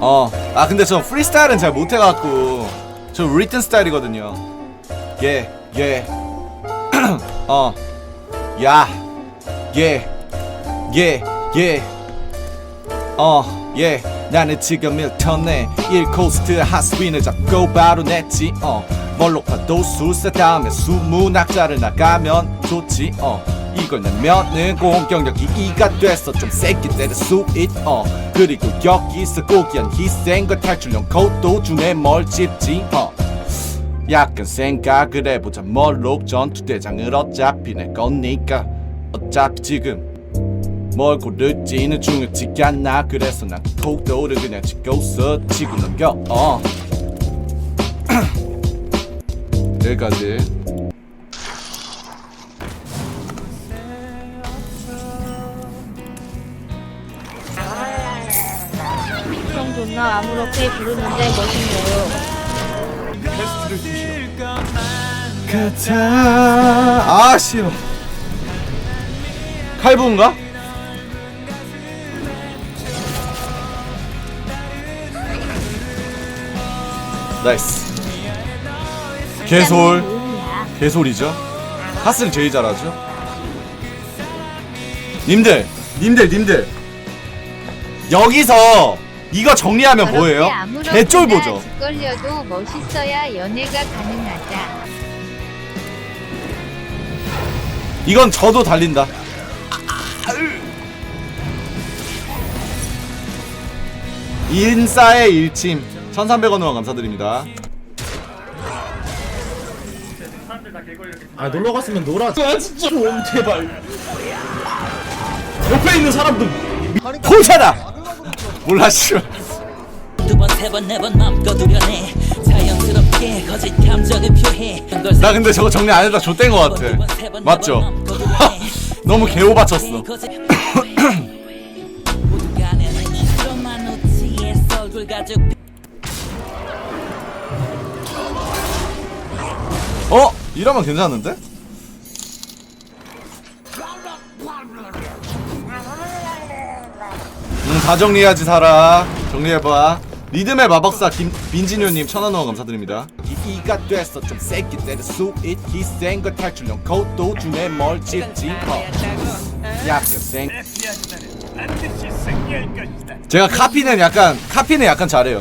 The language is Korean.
어. 아 근데 저 프리스타일은 잘 못해갖고 저 리튼 스타일이거든요. 예, 예. 어. 야. 예. 예, 예. 어, 예. 나는 지금 밀턴에 1코스트 하스윈을 잡고 바로 냈지. 어. 멀록파도 술사 다음에 수문학자를 나가면 좋지. 어. 이걸 내면은 공격력이 2가 됐어 좀 세게 때릴 수 있. 어. 그리고 여기서 고귀한 희생과 탈출용 코도 중에 뭘 집지. 어. 약간 생각을 해보자 멀록 전투대장을 어차피 내 거니까 어차피 지금 뭘 고를지는 중요치 않나 그래서 난 속도를 그냥 찍고서 치고 넘겨 어 여기까지 존나 아무렇게 부르는데 멋있네요. 가자 아 싫어 칼부인가? 나이스 개솔? 개소리죠? 하스를 제일 잘하죠? 님들, 님들, 님들. 여기서 이거 정리하면 뭐예요? 개쫄 보죠. 걸려도 멋있어야 연애가 가능하다. 이건 저도 달린다. 인싸의 일침 1300원 후원 감사드립니다. 아 놀러 갔으면 놀아. 아 진짜 좀 제발. 옆에 있는 사람도 포샤다! 몰라 씨발. 네나 근데 저거 정리 안 했다 좆된 거 같아. 맞죠? 너무 개오 바쳤어. 모두가 내는 이로만 웃지 얼굴 가죽 어? 이러면 괜찮은데? 응, 다 정리해야지 살아. 정리해봐. 리듬의 마법사 김 민진효님 천원 후원 감사드립니다. 이가 됐어 좀 세게 때릴 수 있. 희생과 탈출용 코도 중에 뭘 집지? 어. 약간 생. 제가 카피는 약간 카피는 약간 잘해요.